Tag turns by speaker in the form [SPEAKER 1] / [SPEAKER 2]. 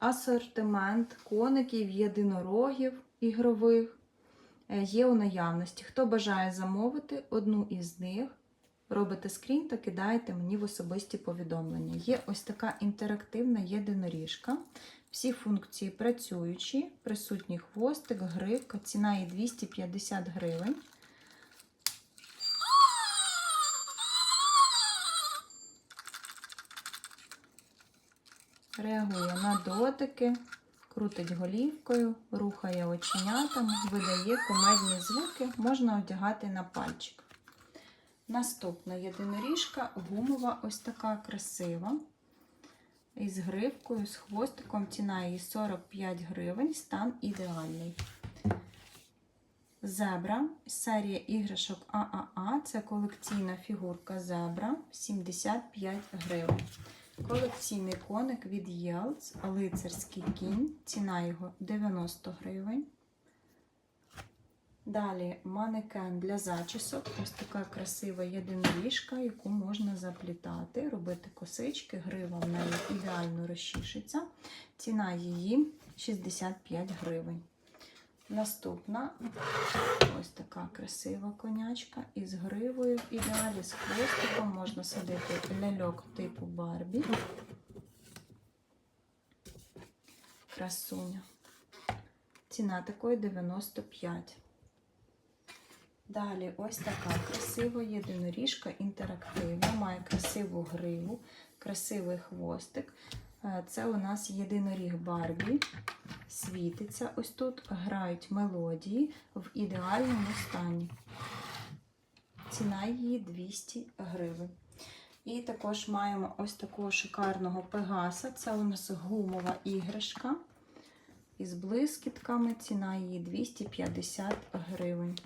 [SPEAKER 1] асортимент коників, єдинорогів ігрових е, є у наявності. Хто бажає замовити одну із них, робите скрін та кидаєте мені в особисті повідомлення. Є ось така інтерактивна єдиноріжка. Всі функції працюючі, присутній хвостик, гривка, ціна її 250 гривень. Реагує на дотики, крутить голівкою, рухає оченятами, видає комедні звуки, можна одягати на пальчик. Наступна єдиноріжка гумова, ось така красива. Із гривкою, з хвостиком. Ціна її 45 гривень, стан ідеальний. Зебра, серія іграшок ААА. Це колекційна фігурка зебра 75 гривень. Колекційний коник від Єлц, лицарський кінь. Ціна його 90 гривень. Далі манекен для зачісок. Ось така красива єдиноріжка, яку можна заплітати, робити косички, грива в неї ідеально розчішиться. Ціна її 65 гривень. Наступна ось така красива конячка із гривою. В ідеалі з хвостиком можна садити ляльок типу Барбі. Красуня. Ціна такої 95. Далі ось така красива єдиноріжка інтерактивна, має красиву гриву, красивий хвостик. Е, Це у нас єдиноріг Барбі. Світиться. Ось тут грають мелодії в ідеальному стані. Ціна її 200 гривень. І також маємо ось такого шикарного пегаса. Це у нас гумова іграшка із блискітками. Ціна її 250 гривень.